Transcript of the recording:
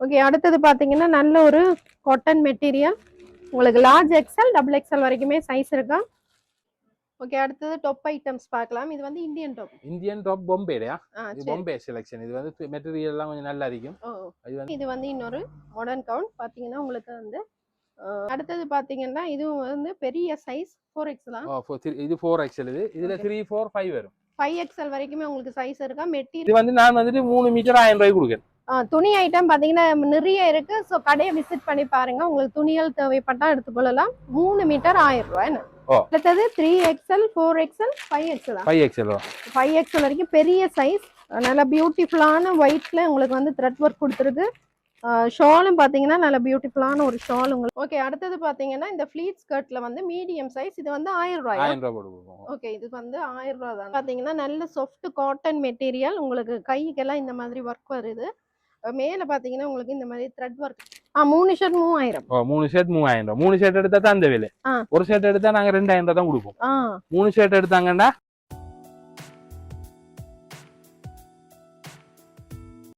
Okay அடுத்தது பாத்தீங்கன்னா நல்ல ஒரு காட்டன் மெட்டீரியல் உங்களுக்கு லார்ஜ் எக்ஸல் டபுள் எக்ஸல் வரைக்குமே சைஸ் இருக்கா? ஓகே அடுத்தது டொப் ஐட்டம்ஸ் பார்க்கலாம். இது வந்து இந்தியன் டொப் இந்தியன் டாப் இது பொம்பே செலெக்ஷன் இது வந்து மெட்டீரியல் எல்லாம் கொஞ்சம் நல்லா இருக்கும். இது வந்து இது வந்து இன்னொரு மாடர்ன் கவுண்ட் பாத்தீங்கன்னா உங்களுக்கு வந்து அடுத்தது பாத்தீங்கன்னா இதுவும் வந்து பெரிய சைஸ் ஃபோர் எக்ஸ்லாம் இது ஃபோர் எக்ஸல் இது. இதுல. த்ரீ ஃபோர் ஃபைவ் வரும். ஃபைவ் எக்ஸ்எல் வரைக்குமே உங்களுக்கு சைஸ் இருக்கா? மெட்டீரியல் இது வந்து நான் வந்துட்டு மூணு மீட்டர் ஆயிரம் ரூபாய்க்கு கொடுக்குறேன். துணி ஐட்டம் பாத்தீங்கன்னா நிறைய இருக்கு. ஸோ கடையை விசிட் பண்ணி பாருங்க. உங்களுக்கு துணிகள் தேவைப்பட்டா எடுத்துக்கொள்ளலாம். மூணு மீட்டர் ஆயிரம் ரூபாய் ஓ. அடுத்தது three XL four XL five XL five XL five XL வரைக்கும் பெரிய சைஸ் நல்ல பியூட்டிஃபுல்லான ஒயிட்ல உங்களுக்கு வந்து த்ரெட் ஒர்க் கொடுத்துருக்கு. ஷாலும் பாத்தீங்கன்னா நல்ல பியூட்டிஃபுல்லான ஒரு ஷால் உங்களுக்கு. ஓகே அடுத்தது பாத்தீங்கன்னா இந்த ஃபிளீட் ஸ்கர்ட்ல வந்து மீடியம் சைஸ் இது வந்து ஆயிரம் ரூபாய்? ரூபாய் ஓகே இது வந்து ஆயிரம் ரூபா தான். பாத்தீங்கன்னா நல்ல சாஃப்ட் காட்டன் மெட்டீரியல் உங்களுக்கு கைக்கெல்லாம் இந்த மாதிரி ஒர்க் வருது. மேல பாத்தீங்கன்னா உங்களுக்கு இந்த மாதிரி த்ரெட் ஒர்க் மூணு ஷர்ட் மூவாயிரம். மூணு ஷர்ட் மூவாயிரம் மூணு ஷர்ட் எடுத்தா தான் அந்த விலை. ஒரு ஷர்ட் எடுத்தா நாங்க ரெண்டாயிரம் ரூபாய் தான் கொடுப்போம். மூணு ஷர்ட் எடுத்தாங்கன்னா